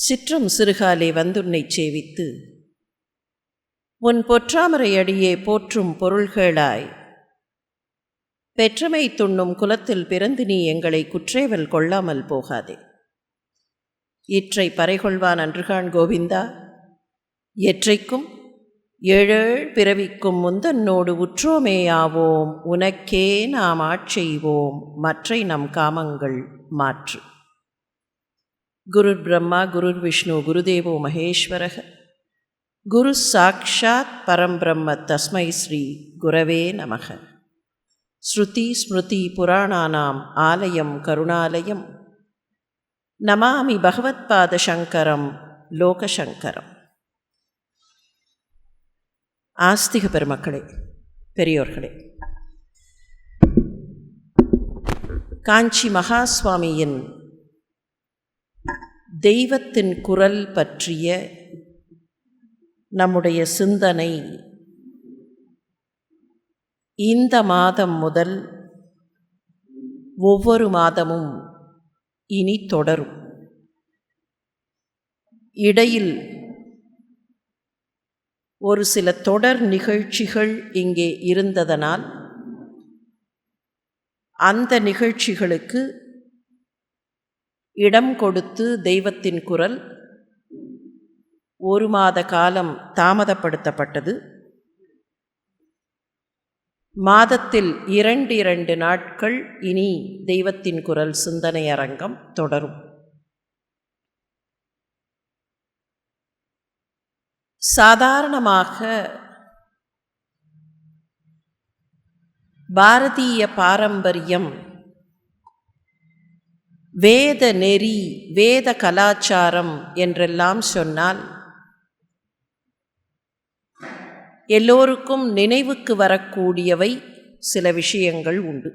சிற்றம் சிறுகாலே வந்துன்னைச் சேவித்து உன் பொற்றாமரை அடியே போற்றும் பொருள்களாய் பெற்றமை துண்ணும் குலத்தில் பிறந்து நீ எங்களை குற்றேவல் கொள்ளாமல் போகாதே. இற்றை பறைகொள்வான் அன்றுகான் கோவிந்தா எற்றைக்கும் ஏழேழ் பிறவிக்கும் முந்தன்னோடு உற்றோமேயாவோம் உனக்கே நாம் ஆட்செய்வோம் மற்றை நம் காமங்கள் மாற்று. குருர் பிரம்மா குருர் விஷ்ணு குருதேவோ மகேஸ்வரக. குரு சாக்ஷாத் பரம்பிரம்ம தஸ்மை ஸ்ரீ குரவே நமக. ஸ்ருதி ஸ்மிருதி புராணானாம் ஆலயம் கருணாலயம். நமாமி பகவத்பாத சங்கரம் லோகசங்கரம் ஆஸ்திக பெருமக்களே பெரியோர்களே. காஞ்சி மகாஸ்வாமியின் தெய்வத்தின் குரல் பற்றிய நம்முடைய சிந்தனை. இந்த மாதம் முதல் ஒவ்வொரு மாதமும் இனி தொடரும். இடையில் ஒரு சில தொடர் நிகழ்ச்சிகள் இங்கே இருந்ததனால் அந்த நிகழ்ச்சிகளுக்கு இடம் கொடுத்து தெய்வத்தின் குரல் ஒரு மாத காலம் தாமதப்படுத்தப்பட்டது. மாதத்தில் இரண்டு இரண்டு நாட்கள் இனி தெய்வத்தின் குரல் சிந்தனை அரங்கம் தொடரும். சாதாரணமாக பாரதிய பாரம்பரியம் வேத நெறி வேத கலாச்சாரம் என்றெல்லாம் சொன்னால் எல்லோருக்கும் நினைவுக்கு வரக்கூடியவை சில விஷயங்கள் உண்டு.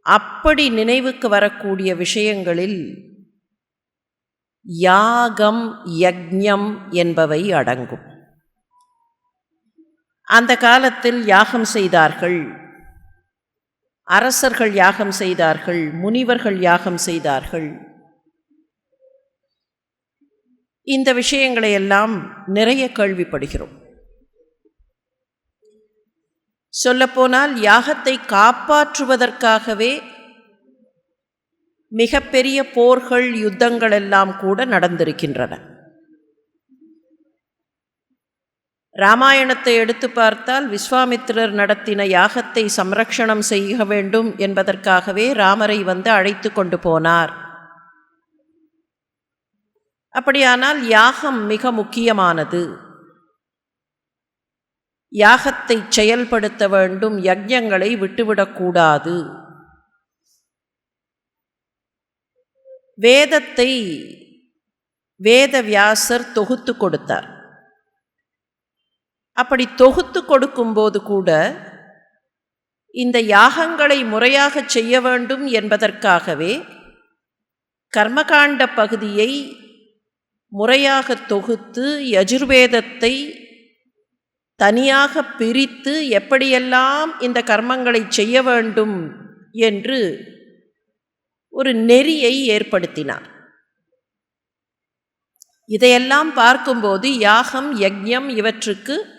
அப்படி நினைவுக்கு வரக்கூடிய விஷயங்களில் யாகம் யக்ஞம் என்பவை அடங்கும். அந்த காலத்தில் யாகம் செய்தார்கள். அரசர்கள் யாகம் செய்தார்கள் முனிவர்கள் யாகம் செய்தார்கள். இந்த விஷயங்களை எல்லாம் நிறைய கேள்விப்படுகிறோம். சொல்லப்போனால் யாகத்தை காப்பாற்றுவதற்காகவே மிகப்பெரிய போர்கள் யுத்தங்கள் எல்லாம் கூட நடந்திருக்கின்றன. ராமாயணத்தை எடுத்து பார்த்தால் விஸ்வாமித்திரர் நடத்தின யாகத்தை சம்ரக்ஷணம் செய்ய வேண்டும் என்பதற்காகவே ராமரை வந்து அழைத்து கொண்டு போனார். அப்படியானால் யாகம் மிக முக்கியமானது. யாகத்தை செயல்படுத்த வேண்டும் யஜ்யங்களை விட்டுவிடக்கூடாது வேதத்தை வேதவியாசர் தொகுத்து கொடுத்தார். அப்படி தொகுத்து கொடுக்கும்போது கூட இந்த யாகங்களை முறையாக செய்ய வேண்டும் என்பதற்காகவே கர்மகாண்ட பகுதியை முறையாக தொகுத்து யஜுர்வேதத்தை தனியாக பிரித்து எப்படியெல்லாம் இந்த கர்மங்களை செய்ய வேண்டும் என்று ஒரு நெறியை ஏற்படுத்தினார். இதையெல்லாம் பார்க்கும்போது யாகம் யஜ்யம் இவற்றுக்கு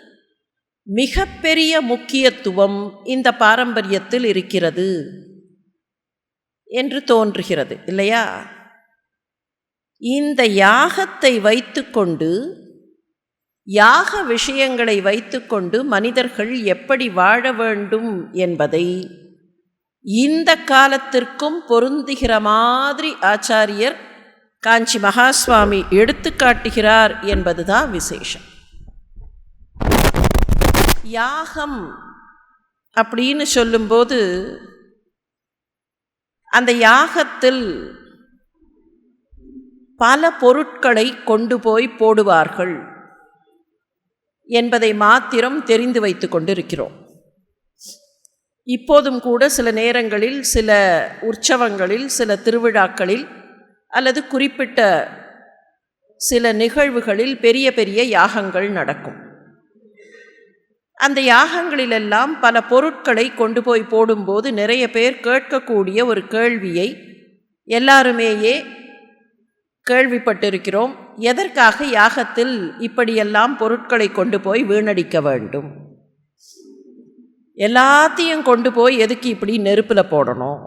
மிகப்பெரிய முக்கியத்துவம் இந்த பாரம்பரியத்தில் இருக்கிறது என்று தோன்றுகிறது இல்லையா? இந்த யாகத்தை வைத்துக்கொண்டு யாக விஷயங்களை வைத்துக்கொண்டு மனிதர்கள் எப்படி வாழ வேண்டும் என்பதை இந்த காலத்திற்கும் பொருந்துகிற மாதிரி ஆச்சாரியர் காஞ்சி மகாஸ்வாமி எடுத்து காட்டுகிறார் என்பதுதான் விசேஷம். யாகம் அப்படின்னு சொல்லும்போது அந்த யாகத்தில் பல பொருட்களை கொண்டு போய் போடுவார்கள் என்பதை மாத்திரம் தெரிந்து வைத்து கொண்டிருக்கிறோம். இப்போதும் கூட சில நேரங்களில் சில உற்சவங்களில் சில திருவிழாக்களில் அல்லது குறிப்பிட்ட சில நிகழ்வுகளில் பெரிய பெரிய யாகங்கள் நடக்கும். அந்த யாகங்களிலெல்லாம் பல பொருட்களை கொண்டு போய் போடும்போது நிறைய பேர் கேட்கக்கூடிய ஒரு கேள்வியை எல்லாருமேயே கேள்விப்பட்டிருக்கிறோம். எதற்காக யாகத்தில் இப்படியெல்லாம் பொருட்களை கொண்டு போய் வீணடிக்க வேண்டும்? எல்லாத்தையும் கொண்டு போய் எதுக்கு இப்படி நெருப்பில் போடணும்?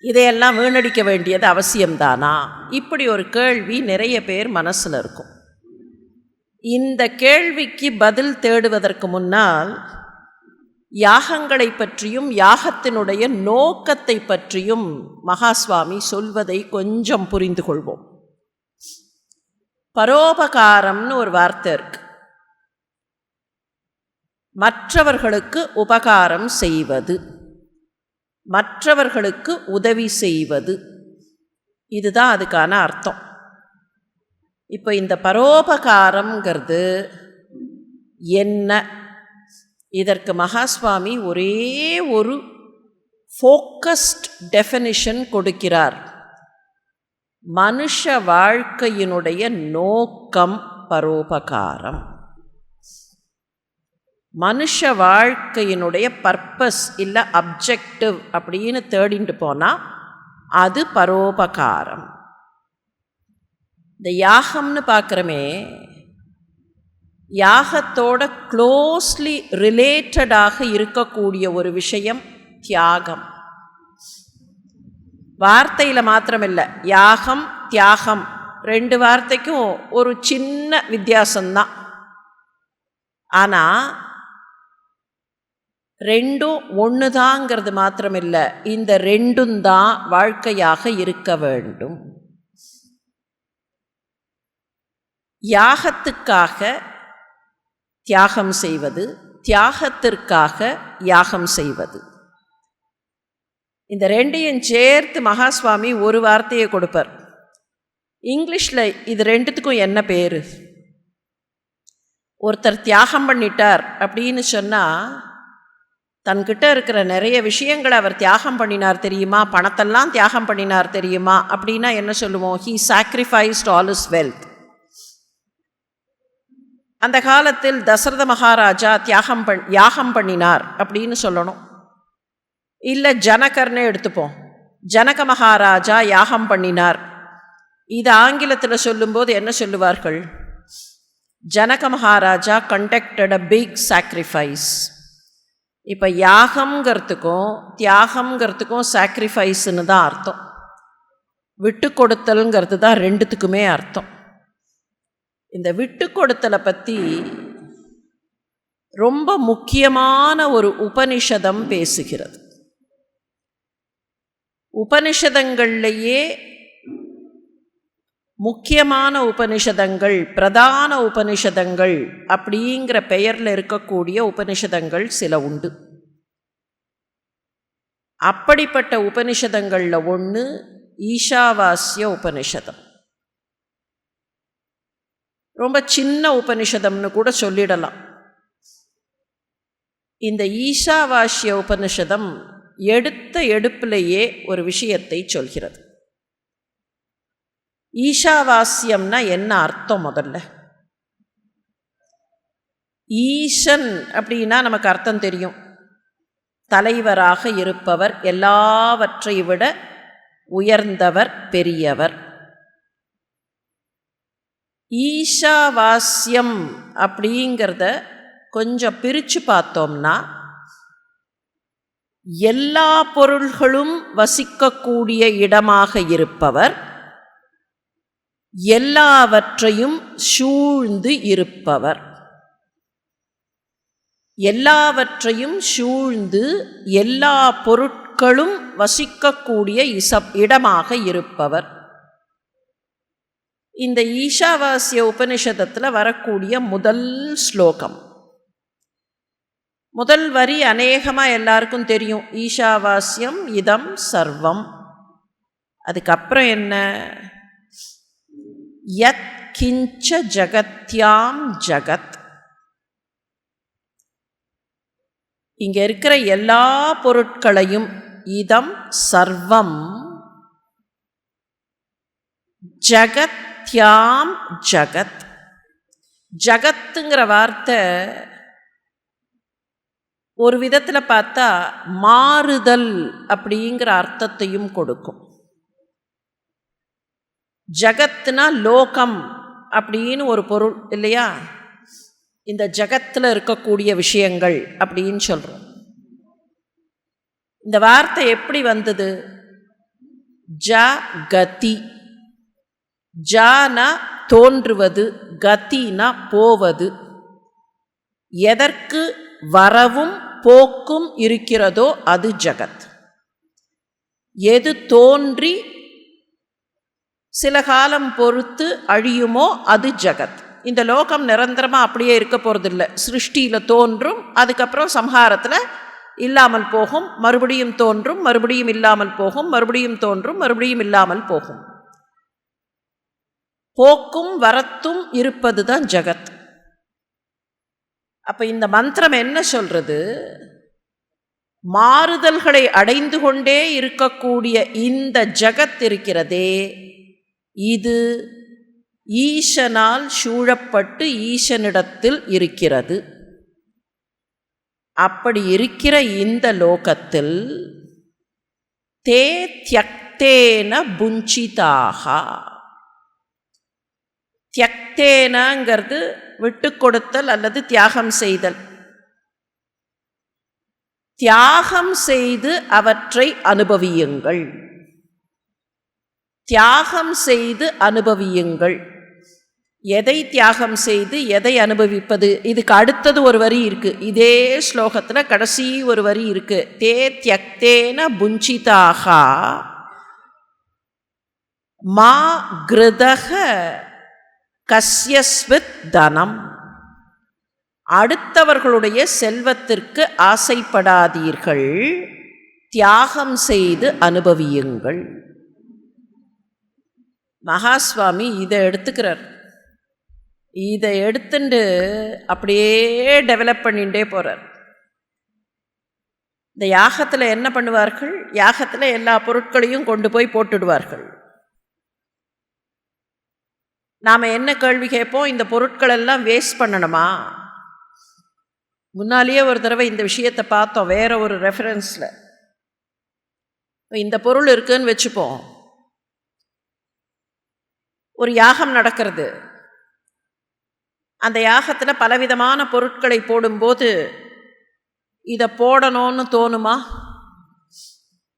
இதையெல்லாம் வீணடிக்க வேண்டியது அவசியம்தானா? இப்படி ஒரு கேள்வி நிறைய பேர் மனசில் இருக்கும். இந்த கேள்விக்கு பதில் தேடுவதற்கு முன்னால் யாகங்களை பற்றியும் யாகத்தினுடைய நோக்கத்தை பற்றியும் மகாஸ்வாமி சொல்வதை கொஞ்சம் புரிந்து கொள்வோம். பரோபகாரம்னு ஒரு வார்த்தை இருக்கு. மற்றவர்களுக்கு உபகாரம் செய்வது மற்றவர்களுக்கு உதவி செய்வது இதுதான் அதுக்கான அர்த்தம். இப்போ இந்த பரோபகாரம்ங்கிறது என்ன? இதற்கு மகாஸ்வாமி ஒரே ஒரு ஃபோக்கஸ்ட் டெஃபனிஷன் கொடுக்கிறார். மனுஷ வாழ்க்கையினுடைய நோக்கம் பரோபகாரம். மனுஷ வாழ்க்கையினுடைய பர்பஸ் இல்லை அப்ஜெக்டிவ் அப்படின்னு தேடிட்டு போனால் அது பரோபகாரம். இந்த யாகம்னு பார்க்குறமே யாகத்தோட க்ளோஸ்லி ரிலேட்டடாக இருக்கக்கூடிய ஒரு விஷயம் தியாகம். வார்த்தையில் மாத்திரமில்லை யாகம் தியாகம் ரெண்டு வார்த்தைக்கும் ஒரு சின்ன வித்தியாசம்தான். ஆனால் ரெண்டும் ஒன்று தாங்கிறது மாத்திரமில்லை இந்த ரெண்டும் தான் வாழ்க்கையாக இருக்க வேண்டும். யாகத்துக்காக தியாகம் செய்வது தியாகத்திற்காக யாகம் செய்வது. இந்த ரெண்டையும் சேர்த்து மகாஸ்வாமி ஒரு வார்த்தையை கொடுப்பார். இங்கிலீஷில் இது ரெண்டுத்துக்கும் என்ன பேர்? ஒருத்தர் தியாகம் பண்ணிட்டார் அப்படின்னு சொன்னால் தன்கிட்ட இருக்கிற நிறைய விஷயங்களை அவர் தியாகம் பண்ணினார் தெரியுமா? பணத்தெல்லாம் தியாகம் பண்ணினார் தெரியுமா? அப்படின்னா என்ன சொல்லுவோம்? He sacrificed all his wealth அந்த காலத்தில் தசரத மகாராஜா தியாகம் பண் யாகம் பண்ணினார் அப்படின்னு சொல்லணும். இல்லை ஜனகர்னே எடுத்துப்போம். ஜனக மகாராஜா யாகம் பண்ணினார். இது ஆங்கிலத்தில் சொல்லும்போது என்ன சொல்லுவார்கள்? Janaka Maharaja conducted a big sacrifice இப்போ யாகம்ங்கிறதுக்கும் தியாகம்ங்கிறதுக்கும் சாக்ரிஃபைஸ்னு தான் அர்த்தம். விட்டு கொடுத்தல்ங்கிறது தான் ரெண்டுத்துக்குமே அர்த்தம். இந்த விட்டு கொடுத்தலை பற்றி ரொம்ப முக்கியமான ஒரு உபனிஷதம் பேசுகிறது. உபனிஷதங்கள்லேயே முக்கியமான உபனிஷதங்கள் பிரதான உபனிஷதங்கள் அப்படிங்கிற பெயரில் இருக்கக்கூடிய உபனிஷதங்கள் சில உண்டு. அப்படிப்பட்ட உபனிஷதங்களில் ஒன்று ஈஷாவாஸ்ய உபனிஷதம். ரொம்ப சின்ன உபனிஷதம்னு கூட சொல்லிடலாம். இந்த ஈஷாவாசிய உபனிஷதம் எடுத்த எடுப்பிலேயே ஒரு விஷயத்தை சொல்கிறது. ஈஷாவாஸ்யம்னா என்ன அர்த்தம் முதல்ல? ஈசன் அப்படின்னா நமக்கு அர்த்தம் தெரியும். தலைவராக இருப்பவர் எல்லாவற்றை விட உயர்ந்தவர் பெரியவர். ஈஷாவாஸ்யம் அப்படிங்கிறத கொஞ்சம் பிரித்து பார்த்தோம்னா எல்லா பொருள்களும் வசிக்கக்கூடிய இடமாக இருப்பவர் எல்லாவற்றையும் சூழ்ந்து இருப்பவர். எல்லாவற்றையும் சூழ்ந்து எல்லா பொருட்களும் வசிக்கக்கூடிய இச இடமாக இருப்பவர். இந்த ஈஷாவாசிய உபனிஷதத்தில் வரக்கூடிய முதல் ஸ்லோகம். முதல் வரி அநேகமாக எல்லாருக்கும் தெரியும். ஈஷாவாஸ்யம் இதம் சர்வம். அதுக்கப்புறம் என்ன? யத் கிஞ்ச ஜகத்யாம் ஜகத். இங்கே இருக்கிற எல்லா பொருட்களையும் இதம் சர்வம். ஜகத்யாம் ஜகத். ஜகத்துங்கிற வார்த்தை ஒரு விதத்தில் பார்த்தா மாறுதல் அப்படிங்கிற அர்த்தத்தையும் கொடுக்கும். ஜகத்துனா லோகம் அப்படின்னு ஒரு பொருள் இல்லையா? இந்த ஜகத்தில் இருக்கக்கூடிய விஷயங்கள் அப்படின்னு சொல்கிறோம் இந்த வார்த்தை எப்படி வந்தது? ஜ கதி ஜானா தோன்றுவது கத்தினா போவது. எதற்கு வரவும் போக்கும் இருக்கிறதோ அது ஜகத். எது தோன்றி சில காலம் பொறுத்து அழியுமோ அது ஜகத். இந்த லோகம் நிரந்தரமாக அப்படியே இருக்க போகிறதில்ல சிருஷ்டியில் தோன்றும் அதுக்கப்புறம் சம்ஹாரத்தில் இல்லாமல் போகும் மறுபடியும் தோன்றும் மறுபடியும் இல்லாமல் போகும் மறுபடியும் தோன்றும் மறுபடியும் இல்லாமல் போகும். போக்கும் வரத்தும் இருப்பது தான் ஜகத். அப்போ இந்த மந்திரம் என்ன சொல்கிறது மாறுதல்களை அடைந்து கொண்டே இருக்கக்கூடிய இந்த ஜகத் இருக்கிறதே. இது ஈசனால் சூழப்பட்டு ஈசனிடத்தில் இருக்கிறது. அப்படி இருக்கிற இந்த லோகத்தில் தே தியக்தேன புஞ்சிதாக. தியக்தேனாங்கிறது விட்டு கொடுத்தல் அல்லது தியாகம் செய்தல். தியாகம் செய்து அவற்றை அனுபவியுங்கள். தியாகம் செய்து அனுபவியுங்கள். எதை தியாகம் செய்து எதை அனுபவிப்பது? இதுக்கு அடுத்தது ஒரு வரி இருக்கு. இதே ஸ்லோகத்தில் கடைசி ஒரு வரி இருக்கு. தே தியக்தேன புஞ்சிதாக மா கிருதக கஸ்யஸ்வித் தனம். அடுத்தவர்களுடைய செல்வத்திற்கு ஆசைப்படாதீர்கள். தியாகம் செய்து அனுபவியுங்கள். மகாஸ்வாமி இதை எடுத்துக்கிறார். இதை எடுத்துட்டு அப்படியே டெவலப் பண்ணிகிட்டே போகிறார் இந்த யாகத்தில் என்ன பண்ணுவார்கள்? யாகத்தில் எல்லா பொருட்களையும் கொண்டு போய் போட்டுடுவார்கள். நாம் என்ன கேள்வி கேட்போம்? இந்த பொருட்கள் எல்லாம் வேஸ்ட் பண்ணணுமா? முன்னாலேயே ஒரு தடவை இந்த விஷயத்தை பார்த்தோம் வேற ஒரு ரெஃபரன்ஸில் இந்த பொருள் இருக்குன்னு வச்சுப்போம். ஒரு யாகம் நடக்கிறது. அந்த யாகத்தில் பலவிதமான பொருட்களை போடும்போது இதை போடணும்னு தோணுமா?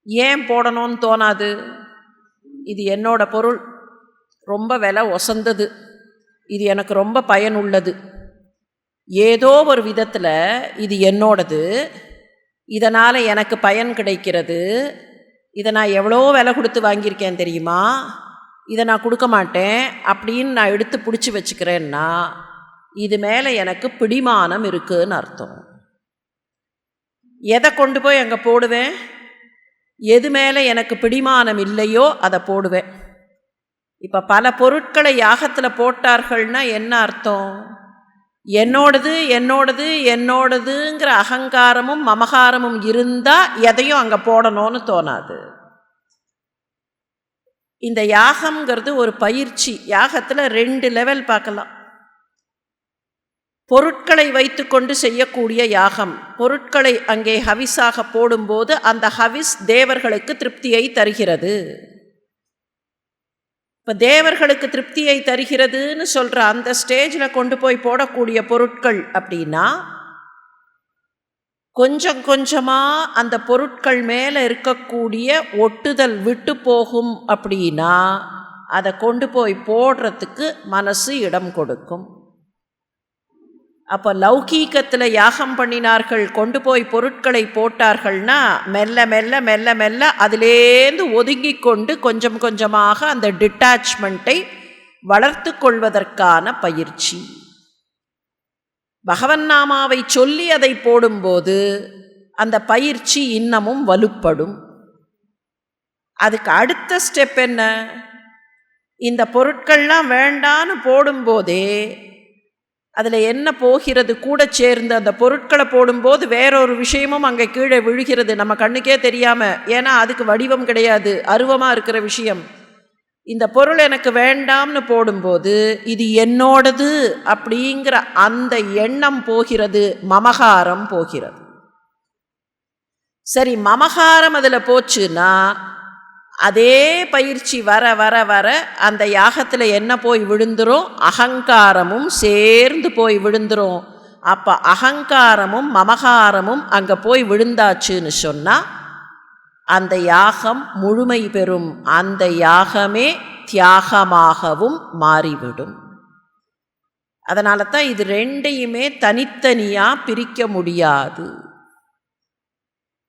ஏன் போடணும்னு தோணாது? இது என்னோட பொருள். ரொம்ப விலை ஒசந்தது. இது எனக்கு ரொம்ப பயனுள்ளது. ஏதோ ஒரு விதத்தில் இது என்னோடது. இதனால் எனக்கு பயன் கிடைக்கிறது. இதை நான் எவ்வளோ விலை கொடுத்து வாங்கியிருக்கேன் தெரியுமா? இதை நான் கொடுக்க மாட்டேன். அப்படின்னு நான் எடுத்து பிடிச்சி வச்சுக்கிறேன்னா இது மேலே எனக்கு பிடிமானம் இருக்குன்னு அர்த்தம். எதை கொண்டு போய் அங்கே போடுவேன்? எது மேலே எனக்கு பிடிமானம் இல்லையோ அதை போடுவேன். இப்போ பல பொருட்களை யாகத்தில் போட்டார்கள்னா என்ன அர்த்தம்? என்னோடது என்னோடது என்னோடதுங்கிற அகங்காரமும் மமகாரமும் இருந்தால் எதையும் அங்கே போடணும்னு தோணாது. இந்த யாகம்ங்கிறது ஒரு பயிற்சி. யாகத்தில் ரெண்டு லெவல் பார்க்கலாம். பொருட்களை வைத்துக்கொண்டு செய்யக்கூடிய யாகம். பொருட்களை அங்கே ஹவிஸாக போடும்போது அந்த ஹவிஸ் தேவர்களுக்கு திருப்தியை தருகிறது. இப்போ தேவர்களுக்கு திருப்தியை தருகிறதுன்னு சொல்கிற அந்த ஸ்டேஜில் கொண்டு போய் போடக்கூடிய பொருட்கள் அப்படின்னா கொஞ்சம் கொஞ்சமாக அந்த பொருட்கள் மேலே இருக்கக்கூடிய ஒட்டுதல் விட்டு போகும் அப்படின்னா அதை கொண்டு போய் போடுறதுக்கு மனசு இடம் கொடுக்கும். அப்போ லௌகீகத்தில் யாகம் பண்ணினார்கள் கொண்டு போய் பொருட்களை போட்டார்கள்னா மெல்ல மெல்ல மெல்ல மெல்ல அதிலேந்து ஒதுங்கி கொண்டு கொஞ்சம் கொஞ்சமாக அந்த டிட்டாச்மெண்ட்டை வளர்த்து கொள்வதற்கான பயிற்சி. பகவன் நாமாவை சொல்லி அதை போடும்போது அந்த பயிற்சி இன்னமும் வலுப்படும். அதுக்கு அடுத்த ஸ்டெப் என்ன? இந்த பொருட்கள்லாம் வேண்டான்னு போடும்போதே அதில் என்ன போகிறது? கூட சேர்ந்து அந்த பொருட்களை போடும்போது வேறொரு விஷயமும் அங்கே கீழே விழுகிறது. நம்ம கண்ணுக்கே தெரியாமல் ஏன்னா அதுக்கு வடிவம் கிடையாது. அருவமாக இருக்கிற விஷயம். இந்த பொருள் எனக்கு வேண்டாம்னு போடும்போது இது என்னோடது அப்படிங்கிற அந்த எண்ணம் போகிறது. மமகாரம் போகிறது. சரி மமகாரம் அதில் போச்சுன்னா அதே பயிற்சி வர வர வர அந்த யாகத்தில் என்ன போய் விழுந்துரும்? அகங்காரமும் சேர்ந்து போய் விழுந்துரும். அப்போ அகங்காரமும் மமகாரமும் அங்கே போய் விழுந்தாச்சுன்னு சொன்னால் அந்த யாகம் முழுமை பெறும். அந்த யாகமே தியாகமாகவும் மாறிவிடும். அதனால தான் இது ரெண்டையுமே தனித்தனியாக பிரிக்க முடியாது.